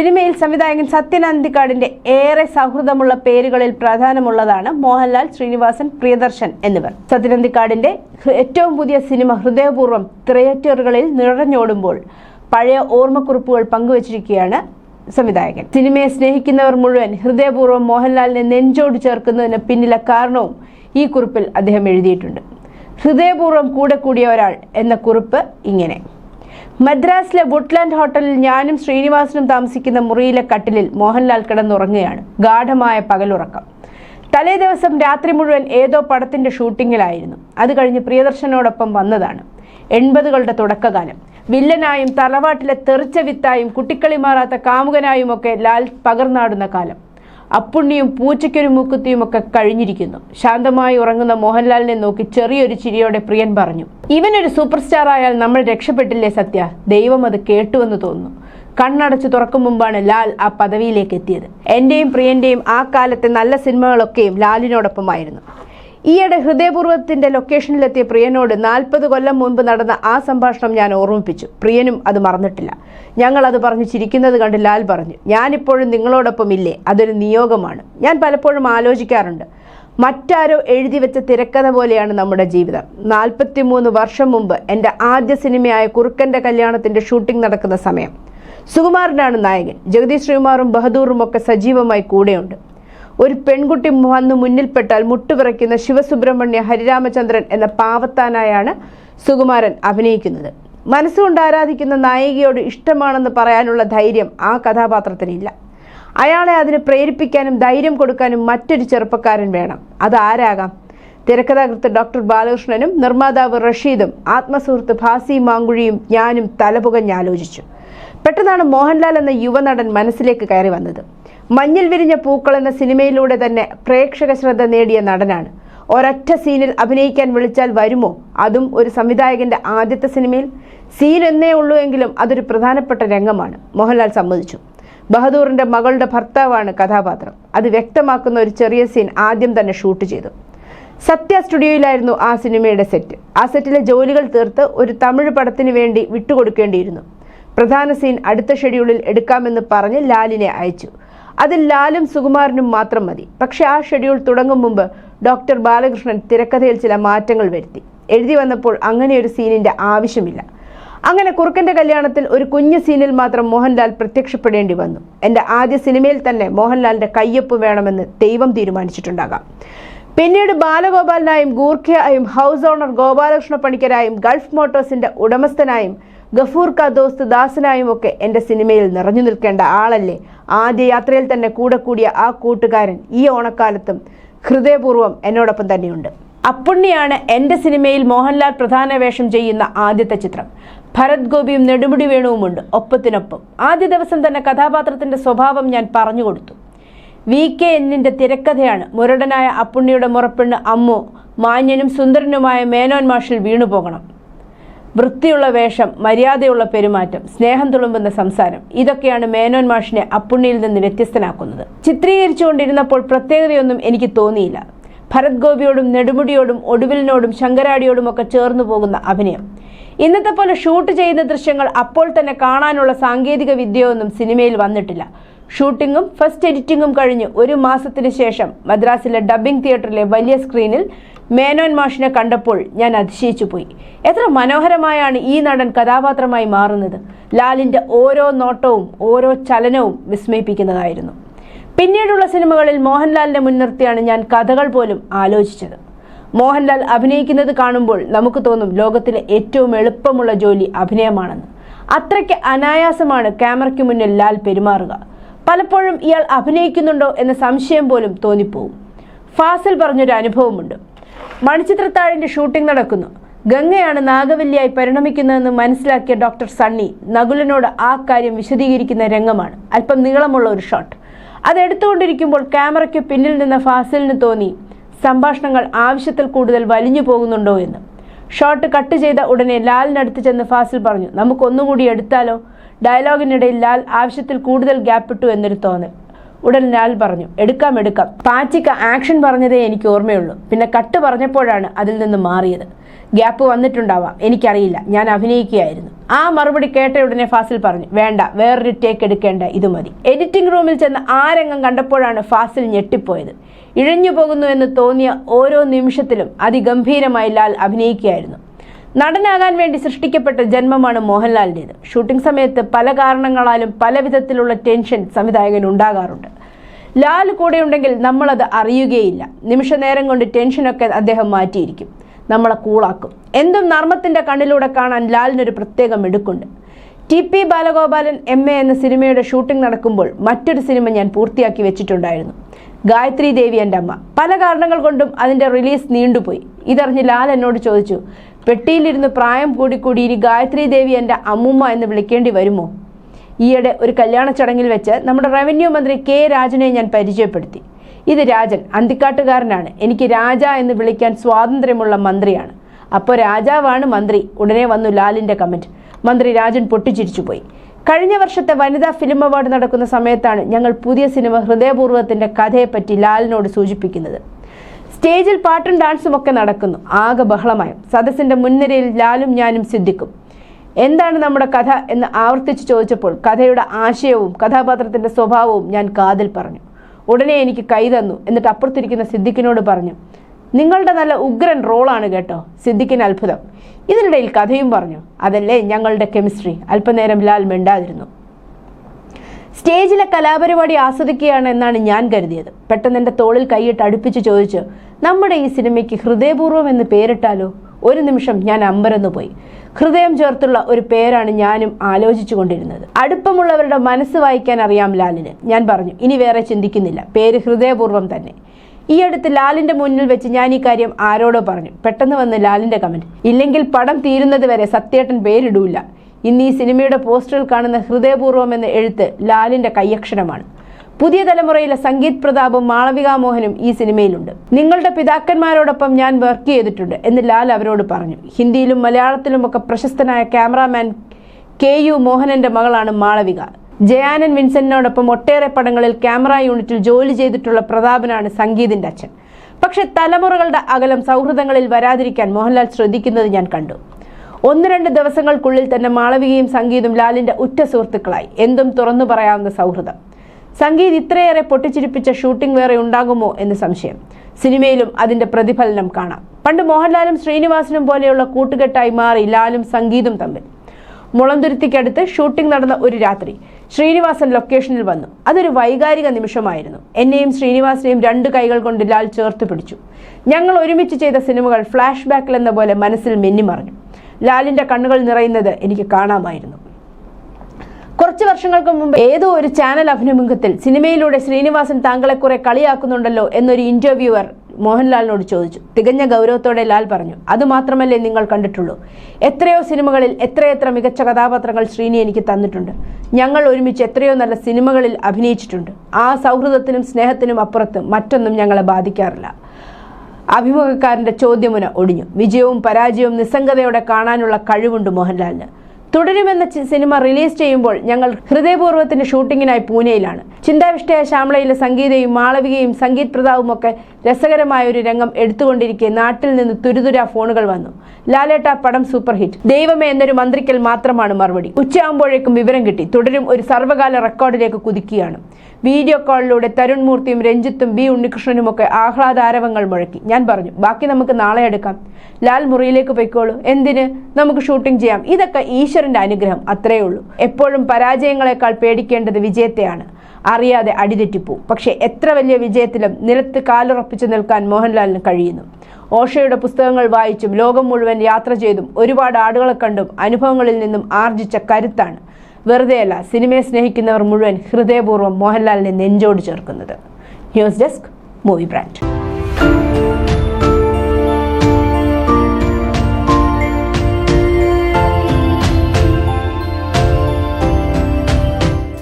സിനിമയിൽ സംവിധായകൻ സത്യൻ അന്തിക്കാടിന്റെ ഏറെ സൗഹൃദമുള്ള പേരുകളിൽ പ്രധാനമുള്ളതാണ് മോഹൻലാൽ ശ്രീനിവാസൻ പ്രിയദർശൻ എന്നിവർ. സത്യൻ അന്തിക്കാടിന്റെ ഏറ്റവും പുതിയ സിനിമ ഹൃദയപൂർവം തിയേറ്ററുകളിൽ നിറഞ്ഞോടുമ്പോൾ പഴയ ഓർമ്മക്കുറിപ്പുകൾ പങ്കുവച്ചിരിക്കുകയാണ് സംവിധായകൻ. സിനിമയെ സ്നേഹിക്കുന്നവർ മുഴുവൻ ഹൃദയപൂർവം മോഹൻലാലിനെ നെഞ്ചോട് ചേർക്കുന്നതിന് പിന്നിലെ കാരണവും ഈ കുറിപ്പിൽ അദ്ദേഹം എഴുതിയിട്ടുണ്ട്. ഹൃദയപൂർവം കൂടെ കൂടിയ ഒരാൾ എന്ന കുറിപ്പ് ഇങ്ങനെ. മദ്രാസിലെ വുഡ്ലാൻഡ് ഹോട്ടലിൽ ഞാനും ശ്രീനിവാസനും താമസിക്കുന്ന മുറിയിലെ കട്ടിലിൽ മോഹൻലാൽ കിടന്നുറങ്ങുകയാണ്. ഗാഠമായ പകലുറക്കം. തലേ ദിവസം രാത്രി മുഴുവൻ ഏതോ പടത്തിന്റെ ഷൂട്ടിങ്ങിലായിരുന്നു. അത് കഴിഞ്ഞ് പ്രിയദർശനോടൊപ്പം വന്നതാണ്. എൺപതുകളുടെ തുടക്കകാലം വില്ലനായും തറവാട്ടിലെ തെറിച്ച വിത്തായും കുട്ടിക്കളി മാറാത്ത കാമുകനായും ഒക്കെ ലാൽ പകർന്നാടുന്ന കാലം. അപ്പുണ്ണിയും പൂച്ചയ്ക്കൊരു മൂക്കുത്തിയും ഒക്കെ കഴിഞ്ഞിരിക്കുന്നു. ശാന്തമായി ഉറങ്ങുന്ന മോഹൻലാലിനെ നോക്കി ചെറിയൊരു ചിരിയോടെ പ്രിയൻ പറഞ്ഞു ഇവനൊരു സൂപ്പർ സ്റ്റാർ ആയാൽ നമ്മൾ രക്ഷപ്പെട്ടില്ലേ സത്യ? ദൈവം അത് കേട്ടുവെന്ന് തോന്നുന്നു. കണ്ണടച്ചു തുറക്കും മുമ്പാണ് ലാൽ ആ പദവിയിലേക്ക് എത്തിയത്. എന്റെയും പ്രിയന്റെയും ആ കാലത്തെ നല്ല സിനിമകളൊക്കെയും ലാലിനോടൊപ്പമായിരുന്നു. ഈയിടെ ഹൃദയപൂർവത്തിന്റെ ലൊക്കേഷനിലെത്തിയ പ്രിയനോട് നാൽപ്പത് കൊല്ലം മുൻപ് നടന്ന ആ സംഭാഷണം ഞാൻ ഓർമ്മിപ്പിച്ചു. പ്രിയനും അത് മറന്നിട്ടില്ല. ഞങ്ങൾ അത് പറഞ്ഞു ചിരിക്കുന്നത് കണ്ട് ലാൽ പറഞ്ഞു ഞാനിപ്പോഴും നിങ്ങളോടൊപ്പം ഇല്ലേ? അതൊരു നിയോഗമാണ്. ഞാൻ പലപ്പോഴും ആലോചിക്കാറുണ്ട്. മറ്റാരോ എഴുതി വെച്ച തിരക്കഥ പോലെയാണ് നമ്മുടെ ജീവിതം. നാൽപ്പത്തിമൂന്ന് വർഷം മുമ്പ് എന്റെ ആദ്യ സിനിമയായ കുറുക്കന്റെ കല്യാണത്തിന്റെ ഷൂട്ടിംഗ് നടക്കുന്ന സമയം. സുകുമാരനാണ് നായകൻ. ജഗദീഷ് ശ്രീകുമാറും ബഹദൂറും ഒക്കെ സജീവമായി കൂടെയുണ്ട്. ഒരു പെൺകുട്ടി വന്ന് മുന്നിൽപ്പെട്ടാൽ മുട്ടുപിറയ്ക്കുന്ന ശിവസുബ്രഹ്മണ്യ ഹരിരാമചന്ദ്രൻ എന്ന പാവത്താനായാണ് സുകുമാരൻ അഭിനയിക്കുന്നത്. മനസ്സുകൊണ്ട് ആരാധിക്കുന്ന നായികയോട് ഇഷ്ടമാണെന്ന് പറയാനുള്ള ധൈര്യം ആ കഥാപാത്രത്തിനില്ല. അയാളെ അതിന് പ്രേരിപ്പിക്കാനും ധൈര്യം കൊടുക്കാനും മറ്റൊരു ചെറുപ്പക്കാരൻ വേണം. അത് ആരാകാം? തിരക്കഥാകൃത്ത് ഡോക്ടർ ബാലകൃഷ്ണനും നിർമ്മാതാവ് റഷീദും ആത്മസുഹൃത്ത് ഭാസി മാങ്കുഴിയും ഞാനും തലപുകഞ്ഞാലോചിച്ചു. പെട്ടെന്നാണ് മോഹൻലാൽ എന്ന യുവനടൻ മനസ്സിലേക്ക് കയറി വന്നത്. മഞ്ഞിൽ വിരിഞ്ഞ പൂക്കൾ എന്ന സിനിമയിലൂടെ തന്നെ പ്രേക്ഷക ശ്രദ്ധ നേടിയ നടനാണ്. ഒരൊറ്റ സീനിൽ അഭിനയിക്കാൻ വിളിച്ചാൽ വരുമോ? അതും ഒരു സംവിധായകന്റെ ആദ്യത്തെ സിനിമയിൽ? സീൻ എന്നേ ഉള്ളൂ എങ്കിലും അതൊരു പ്രധാനപ്പെട്ട രംഗമാണ്. മോഹൻലാൽ സമ്മതിച്ചു. ബഹദൂറിന്റെ മകളുടെ ഭർത്താവാണ് കഥാപാത്രം. അത് വ്യക്തമാക്കുന്ന ഒരു ചെറിയ സീൻ ആദ്യം തന്നെ ഷൂട്ട് ചെയ്തു. സത്യ സ്റ്റുഡിയോയിലായിരുന്നു ആ സിനിമയുടെ സെറ്റ്. ആ സെറ്റിലെ ജോലികൾ തീർത്ത് ഒരു തമിഴ് പടത്തിന് വേണ്ടി വിട്ടുകൊടുക്കേണ്ടിയിരുന്നു. പ്രധാന സീൻ അടുത്ത ഷെഡ്യൂളിൽ എടുക്കാമെന്ന് പറഞ്ഞ് ലാലിനെ അയച്ചു. അതിൽ ലാലും സുകുമാരനും മാത്രം മതി. പക്ഷെ ആ ഷെഡ്യൂൾ തുടങ്ങും മുമ്പ് ഡോക്ടർ ബാലകൃഷ്ണൻ തിരക്കഥയിൽ ചില മാറ്റങ്ങൾ വരുത്തി. എഴുതി വന്നപ്പോൾ അങ്ങനെ ഒരു സീനിന്റെ ആവശ്യമില്ല. അങ്ങനെ കുറുക്കന്റെ കല്യാണത്തിൽ ഒരു കുഞ്ഞു സീനിൽ മാത്രം മോഹൻലാൽ പ്രത്യക്ഷപ്പെടേണ്ടി വന്നു. എന്റെ ആദ്യ സിനിമയിൽ തന്നെ മോഹൻലാലിന്റെ കയ്യൊപ്പ് വേണമെന്ന് ദൈവം തീരുമാനിച്ചിട്ടുണ്ടാകാം. പിന്നീട് ബാലഗോപാലിനായും ഗൂർഖയായും ഹൗസ് ഓണർ ഗോപാലകൃഷ്ണ പണിക്കരായും ഗൾഫ് മോട്ടോഴ്സിന്റെ ഉടമസ്ഥനായും ഗഫൂർ ദോസ്ത് ദാസനായും ഒക്കെ എന്റെ സിനിമയിൽ നിറഞ്ഞു നിൽക്കേണ്ട ആളല്ലേ? ആദ്യ യാത്രയിൽ തന്നെ കൂടെ കൂടിയ ആ കൂട്ടുകാരൻ ഈ ഓണക്കാലത്തും ഹൃദയപൂർവം എന്നോടൊപ്പം തന്നെയുണ്ട്. അപ്പുണ്ണിയാണ് എന്റെ സിനിമയിൽ മോഹൻലാൽ പ്രധാന വേഷം ചെയ്യുന്ന ആദ്യത്തെ ചിത്രം. ഭരത് ഗോപിയും നെടുമുടി വേണുവുമുണ്ട് ഒപ്പത്തിനൊപ്പം. ആദ്യ ദിവസം തന്നെ കഥാപാത്രത്തിന്റെ സ്വഭാവം ഞാൻ പറഞ്ഞു കൊടുത്തു. വി കെ എന്നിന്റെ തിരക്കഥയാണ് മുരടനായ അപ്പുണ്ണിയുടെ മുറപ്പെണ്ണ് അമ്മു മാന്യനും സുന്ദരനുമായ മേനോൻ മാഷിൽ വീണുപോകണം. വൃത്തിയുള്ള വേഷം മര്യാദയുള്ള പെരുമാറ്റം സ്നേഹം തുളുമ്പുന്ന സംസാരം ഇതൊക്കെയാണ് മേനോൻ മാഷിനെ അപ്പുണ്ണിയിൽ നിന്ന് വ്യത്യസ്തനാക്കുന്നത്. ചിത്രീകരിച്ചുകൊണ്ടിരുന്നപ്പോൾ പ്രത്യേകതയൊന്നും എനിക്ക് തോന്നിയില്ല. ഭരത് ഗോപിയോടും നെടുമുടിയോടും ഒടുവിലിനോടും ശങ്കരാടിയോടും ഒക്കെ ചേർന്നു പോകുന്ന അഭിനയം. ഇന്നത്തെ പോലെ ഷൂട്ട് ചെയ്യുന്ന ദൃശ്യങ്ങൾ അപ്പോൾ തന്നെ കാണാനുള്ള സാങ്കേതിക വിദ്യയൊന്നും സിനിമയിൽ വന്നിട്ടില്ല. ഷൂട്ടിങ്ങും ഫസ്റ്റ് എഡിറ്റിങ്ങും കഴിഞ്ഞ് ഒരു മാസത്തിന് ശേഷം മദ്രാസിലെ ഡബ്ബിംഗ് തിയേറ്ററിലെ വലിയ സ്ക്രീനിൽ മേനോൻ മാഷിനെ കണ്ടപ്പോൾ ഞാൻ അതിശയിച്ചു പോയി എത്ര മനോഹരമായാണ് ഈ നടൻ കഥാപാത്രമായി മാറുന്നത്. ലാലിന്റെ ഓരോ നോട്ടവും ഓരോ ചലനവും വിസ്മയിപ്പിക്കുന്നതായിരുന്നു. പിന്നീടുള്ള സിനിമകളിൽ മോഹൻലാലിനെ മുൻനിർത്തിയാണ് ഞാൻ കഥകൾ പോലും ആലോചിച്ചത്. മോഹൻലാൽ അഭിനയിക്കുന്നത് കാണുമ്പോൾ നമുക്ക് തോന്നും ലോകത്തിലെ ഏറ്റവും എളുപ്പമുള്ള ജോലി അഭിനയമാണെന്ന്. അത്രയ്ക്ക് അനായാസമാണ് ക്യാമറയ്ക്ക് മുന്നിൽ ലാൽ പെരുമാറുക. പലപ്പോഴും ഇയാൾ അഭിനയിക്കുന്നുണ്ടോ എന്ന സംശയം പോലും തോന്നിപ്പോവും. ഫാസിൽ പറഞ്ഞൊരു അനുഭവമുണ്ട്. മണിച്ചിത്രത്താഴിന്റെ ഷൂട്ടിംഗ് നടക്കുന്നു. ഗംഗയാണ് നാഗവല്ലിയായി പരിണമിക്കുന്നതെന്ന് മനസ്സിലാക്കിയ ഡോക്ടർ സണ്ണി നകുലനോട് ആ കാര്യം വിശദീകരിക്കുന്ന രംഗമാണ്. അല്പം നീളമുള്ള ഒരു ഷോട്ട്. അതെടുത്തുകൊണ്ടിരിക്കുമ്പോൾ ക്യാമറയ്ക്ക് പിന്നിൽ നിന്ന ഫാസിലിന് തോന്നി സംഭാഷണങ്ങൾ ആവശ്യത്തിൽ കൂടുതൽ വലിഞ്ഞു പോകുന്നുണ്ടോ എന്ന്. ഷോട്ട് കട്ട് ചെയ്ത ഉടനെ ലാലിനടുത്ത് ചെന്ന് ഫാസിൽ പറഞ്ഞു നമുക്കൊന്നുകൂടി എടുത്താലോ? ഡയലോഗിനിടയിൽ ലാൽ ആവശ്യത്തിൽ കൂടുതൽ ഗ്യാപ്പിട്ടു എന്നൊരു തോന്നൽ. ഉടൻ ലാൽ പറഞ്ഞു എടുക്കാം എടുക്കാം. പാച്ചിക്ക ആക്ഷൻ പറഞ്ഞതേ എനിക്ക് ഓർമ്മയുള്ളൂ. പിന്നെ കട്ട് പറഞ്ഞപ്പോഴാണ് അതിൽ നിന്ന് മാറിയത്. ഗ്യാപ്പ് വന്നിട്ടുണ്ടാവാം. എനിക്കറിയില്ല. ഞാൻ അഭിനയിക്കുകയായിരുന്നു. ആ മറുപടി കേട്ട ഉടനെ ഫാസിൽ പറഞ്ഞു വേണ്ട വേറൊരു ടേക്ക് എടുക്കേണ്ട ഇത് മതി. എഡിറ്റിംഗ് റൂമിൽ ചെന്ന് രംഗം കണ്ടപ്പോഴാണ് ഫാസിൽ ഞെട്ടിപ്പോയത്. ഇഴഞ്ഞു പോകുന്നു എന്ന് തോന്നിയ ഓരോ നിമിഷത്തിലും അതിഗംഭീരമായി ലാൽ അഭിനയിക്കുകയായിരുന്നു. നടനാകാൻ വേണ്ടി സൃഷ്ടിക്കപ്പെട്ട ജന്മമാണ് മോഹൻലാലിന്റെത്. ഷൂട്ടിംഗ് സമയത്ത് പല കാരണങ്ങളാലും പല വിധത്തിലുള്ള ടെൻഷൻ സംവിധായകൻ ഉണ്ടാകാറുണ്ട്. ലാൽ കൂടെയുണ്ടെങ്കിൽ നമ്മളത് അറിയുകയില്ല. നിമിഷ നേരം കൊണ്ട് ടെൻഷനൊക്കെ അദ്ദേഹം മാറ്റിയിരിക്കും. നമ്മളെ കൂളാക്കും. എന്തും നർമ്മത്തിന്റെ കണ്ണിലൂടെ കാണാൻ ലാലിനൊരു പ്രത്യേക മിടുക്കുണ്ട്. T P Balagopalan M A എന്ന സിനിമയുടെ ഷൂട്ടിംഗ് നടക്കുമ്പോൾ മറ്റൊരു സിനിമ ഞാൻ പൂർത്തിയാക്കി വെച്ചിട്ടുണ്ടായിരുന്നു. ഗായത്രി ദേവി എന്റെ അമ്മ. പല കാരണങ്ങൾ കൊണ്ടും അതിന്റെ റിലീസ് നീണ്ടുപോയി. ഇതറിഞ്ഞ് ലാൽ എന്നോട് ചോദിച്ചു പെട്ടിയിലിരുന്ന് പ്രായം കൂടിക്കൂടി ഇനി ഗായത്രി ദേവി എന്റെ അമ്മൂമ്മ എന്ന് വിളിക്കേണ്ടി വരുമോ? ഈയിടെ ഒരു കല്യാണ ചടങ്ങിൽ വെച്ച് നമ്മുടെ റവന്യൂ മന്ത്രി കെ രാജനെ ഞാൻ പരിചയപ്പെടുത്തി. ഇത് രാജൻ അന്തിക്കാട്ടുകാരനാണ്. എനിക്ക് രാജ എന്ന് വിളിക്കാൻ സ്വാതന്ത്ര്യമുള്ള മന്ത്രിയാണ്. അപ്പോൾ രാജാവാണ് മന്ത്രി. ഉടനെ വന്നു ലാലിന്റെ കമന്റ് മന്ത്രി രാജൻ പൊട്ടിച്ചിരിച്ചു പോയി. കഴിഞ്ഞ വർഷത്തെ വനിതാ ഫിലിം അവാർഡ് നടക്കുന്ന സമയത്താണ് ഞങ്ങൾ പുതിയ സിനിമ ഹൃദയപൂർവത്തിന്റെ കഥയെപ്പറ്റി ലാലിനോട് സൂചിപ്പിക്കുന്നത്. സ്റ്റേജിൽ പാട്ടും ഡാൻസും ഒക്കെ നടക്കുന്നു. ആകെ ബഹളമായും. സദസ്സിന്റെ മുൻനിരയിൽ ലാലും ഞാനും സിദ്ധിക്കും എന്താണ് നമ്മുടെ കഥ എന്ന് ആവർത്തിച്ച് ചോദിച്ചപ്പോൾ കഥയുടെ ആശയവും കഥാപാത്രത്തിന്റെ സ്വഭാവവും ഞാൻ കാതിൽ പറഞ്ഞു. ഉടനെ എനിക്ക് കൈ തന്നു. എന്നിട്ട് അപ്പുറത്തിരിക്കുന്ന സിദ്ദിഖിനോട് പറഞ്ഞു നിങ്ങളുടെ നല്ല ഉഗ്രൻ റോളാണ് കേട്ടോ സിദ്ദിഖിന് അത്ഭുതം. ഇതിനിടയിൽ കഥയും പറഞ്ഞു അതല്ലേ ഞങ്ങളുടെ കെമിസ്ട്രി അല്പനേരം ലാൽ മിണ്ടാതിരുന്നു. സ്റ്റേജിലെ കലാപരിപാടി ആസ്വദിക്കുകയാണ് എന്നാണ് ഞാൻ കരുതിയത്. പെട്ടെന്ന് എന്റെ തോളിൽ കൈയിട്ട് അടുപ്പിച്ച് ചോദിച്ചു നമ്മുടെ ഈ സിനിമയ്ക്ക് ഹൃദയപൂർവം എന്ന് പേരിട്ടാലോ? ഒരു നിമിഷം ഞാൻ അമ്പരന്നു പോയി ഹൃദയം ചേർത്തുള്ള ഒരു പേരാണ് ഞാനും ആലോചിച്ചു കൊണ്ടിരുന്നത് അടുപ്പമുള്ളവരുടെ മനസ്സ് വായിക്കാൻ അറിയാം ലാലിന്. ഞാൻ പറഞ്ഞു ഇനി വേറെ ചിന്തിക്കുന്നില്ല. പേര് ഹൃദയപൂർവം തന്നെ. ഈ അടുത്ത് ലാലിന്റെ മുന്നിൽ വെച്ച് ഞാൻ ഈ കാര്യം ആരോടോ പറഞ്ഞു. പെട്ടെന്ന് വന്ന് ലാലിന്റെ കമന്റ് ഇല്ലെങ്കിൽ പടം തീരുന്നത് വരെ സത്യേട്ടൻ പേരിടൂല. ഇന്ന് ഈ സിനിമയുടെ പോസ്റ്ററിൽ കാണുന്ന ഹൃദയപൂർവം എന്ന എഴുത്ത് ലാലിന്റെ കൈയക്ഷരമാണ്. പുതിയ തലമുറയിലെ സംഗീത് പ്രതാപും മാളവിക മോഹനും ഈ സിനിമയിലുണ്ട്. നിങ്ങളുടെ പിതാക്കന്മാരോടൊപ്പം ഞാൻ വർക്ക് ചെയ്തിട്ടുണ്ട് എന്ന് ലാൽ അവരോട് പറഞ്ഞു. ഹിന്ദിയിലും മലയാളത്തിലുമൊക്കെ പ്രശസ്തനായ ക്യാമറാമാൻ കെ യു മോഹനന്റെ മകളാണ് മാളവിക. ജയാനൻ വിൻസെന്റിനോടൊപ്പം ഒട്ടേറെ പടങ്ങളിൽ ക്യാമറ യൂണിറ്റിൽ ജോലി ചെയ്തിട്ടുള്ള പ്രതാപനാണ് സംഗീതിന്റെ അച്ഛൻ. പക്ഷെ തലമുറകളുടെ അകലം സൗഹൃദങ്ങളിൽ വരാതിരിക്കാൻ മോഹൻലാൽ ശ്രദ്ധിക്കുന്നത് ഞാൻ കണ്ടു. ഒന്ന് രണ്ട് ദിവസങ്ങൾക്കുള്ളിൽ തന്നെ മാളവികയും സംഗീതും ലാലിന്റെ ഉറ്റ സുഹൃത്തുക്കളായി. എന്തും തുറന്നു പറയാവുന്ന സൗഹൃദം. സംഗീത് ഇത്രയേറെ പൊട്ടിച്ചിരിപ്പിച്ച ഷൂട്ടിംഗ് വേറെ ഉണ്ടാകുമോ എന്ന് സംശയം. സിനിമയിലും അതിന്റെ പ്രതിഫലനം കാണാം. പണ്ട് മോഹൻലാലും ശ്രീനിവാസനും പോലെയുള്ള കൂട്ടുകെട്ടായി മാറി ലാലും സംഗീതും തമ്മിൽ. മുളന്തുരുത്തിക്കടുത്ത് ഷൂട്ടിംഗ് നടന്ന ഒരു രാത്രി ശ്രീനിവാസൻ ലൊക്കേഷനിൽ വന്നു. അതൊരു വൈകാരിക നിമിഷമായിരുന്നു. എന്നെയും ശ്രീനിവാസനെയും രണ്ട് കൈകൾ കൊണ്ട് ലാൽ ചേർത്ത് പിടിച്ചു. ഞങ്ങൾ ഒരുമിച്ച് ചെയ്ത സിനിമകൾ ഫ്ലാഷ് ബാക്കിൽ എന്ന പോലെ മനസ്സിൽ മിന്നിമറഞ്ഞു. ലാലിന്റെ കണ്ണുകൾ നിറയുന്നത് എനിക്ക് കാണാമായിരുന്നു. കുറച്ച് വർഷങ്ങൾക്ക് മുമ്പ് ഏതോ ഒരു ചാനൽ അഭിമുഖത്തിൽ സിനിമയിലൂടെ ശ്രീനിവാസൻ താങ്കളെ കുറെ കളിയാക്കുന്നുണ്ടല്ലോ എന്നൊരു ഇന്റർവ്യൂവർ മോഹൻലാലിനോട് ചോദിച്ചു. തികഞ്ഞ ഗൗരവത്തോടെ ലാൽ പറഞ്ഞു അതുമാത്രമല്ലേ നിങ്ങൾ കണ്ടിട്ടുള്ളൂ. എത്രയോ സിനിമകളിൽ എത്രയെത്ര മികച്ച കഥാപാത്രങ്ങൾ ശ്രീനി എനിക്ക് തന്നിട്ടുണ്ട്. ഞങ്ങൾ ഒരുമിച്ച് എത്രയോ നല്ല സിനിമകളിൽ അഭിനയിച്ചിട്ടുണ്ട്. ആ സൗഹൃദത്തിനും സ്നേഹത്തിനും അപ്പുറത്ത് മറ്റൊന്നും ഞങ്ങളെ ബാധിക്കാറില്ല. അഭിമുഖക്കാരന്റെ ചോദ്യമുന ഒടിഞ്ഞു. വിജയവും പരാജയവും നിസ്സംഗതയോടെ കാണാനുള്ള കഴിവുണ്ട് മോഹൻലാലിന്. തുടരുമെന്ന സിനിമ റിലീസ് ചെയ്യുമ്പോൾ ഞങ്ങൾ ഹൃദയപൂർവത്തിന്റെ ഷൂട്ടിങ്ങിനായി പൂനെയിലാണ്. ചിന്താവിഷ്ടയ ശ്യാമളയിലെ സംഗീതയും മാളവികയും സംഗീത് പ്രതാവും ഒക്കെ രസകരമായ ഒരു രംഗം എടുത്തുകൊണ്ടിരിക്കെ നാട്ടിൽ നിന്ന് തുരുതുര ഫോണുകൾ വന്നു. ലാലേട്ട പടം സൂപ്പർ ഹിറ്റ് ദൈവമേ എന്നൊരു മന്ത്രിക്കൽ മാത്രമാണ് മറുപടി. ഉച്ചയാകുമ്പോഴേക്കും വിവരം കിട്ടി. തുടരും ഒരു സർവകാല റെക്കോർഡിലേക്ക് കുതിക്കുകയാണ്. വീഡിയോ കോളിലൂടെ തരുൺ മൂർത്തിയും രഞ്ജിത്തും ബി ഉണ്ണികൃഷ്ണനും ഒക്കെ ആഹ്ലാദാരവങ്ങൾ മുഴക്കി. ഞാൻ പറഞ്ഞു ബാക്കി നമുക്ക് നാളെ എടുക്കാം. ലാൽ മുറിയിലേക്ക് പൊയ്ക്കോളൂ. എന്തിന്? നമുക്ക് ഷൂട്ടിംഗ് ചെയ്യാം. ഇതൊക്കെ ഈശ്വരന്റെ അനുഗ്രഹം അത്രയേ ഉള്ളൂ. എപ്പോഴും പരാജയങ്ങളെക്കാൾ പേടിക്കേണ്ടത് വിജയത്തെയാണ്. അറിയാതെ അടിതെറ്റിപ്പോവും പക്ഷെ എത്ര വലിയ വിജയത്തിലും നിലത്ത് കാലുറപ്പിച്ചു നിൽക്കാൻ മോഹൻലാലിന് കഴിയുന്നു. ഓഷയുടെ പുസ്തകങ്ങൾ വായിച്ചും ലോകം മുഴുവൻ യാത്ര ചെയ്തും ഒരുപാട് ആടുകളെ കണ്ടും അനുഭവങ്ങളിൽ നിന്നും ആർജിച്ച കരുത്താണ്. വെറുതെയല്ല സിനിമയെ സ്നേഹിക്കുന്നവർ മുഴുവൻ ഹൃദയപൂർവം മോഹൻലാലിനെ നെഞ്ചോട് ചേർക്കുന്നത്. News desk movie brand.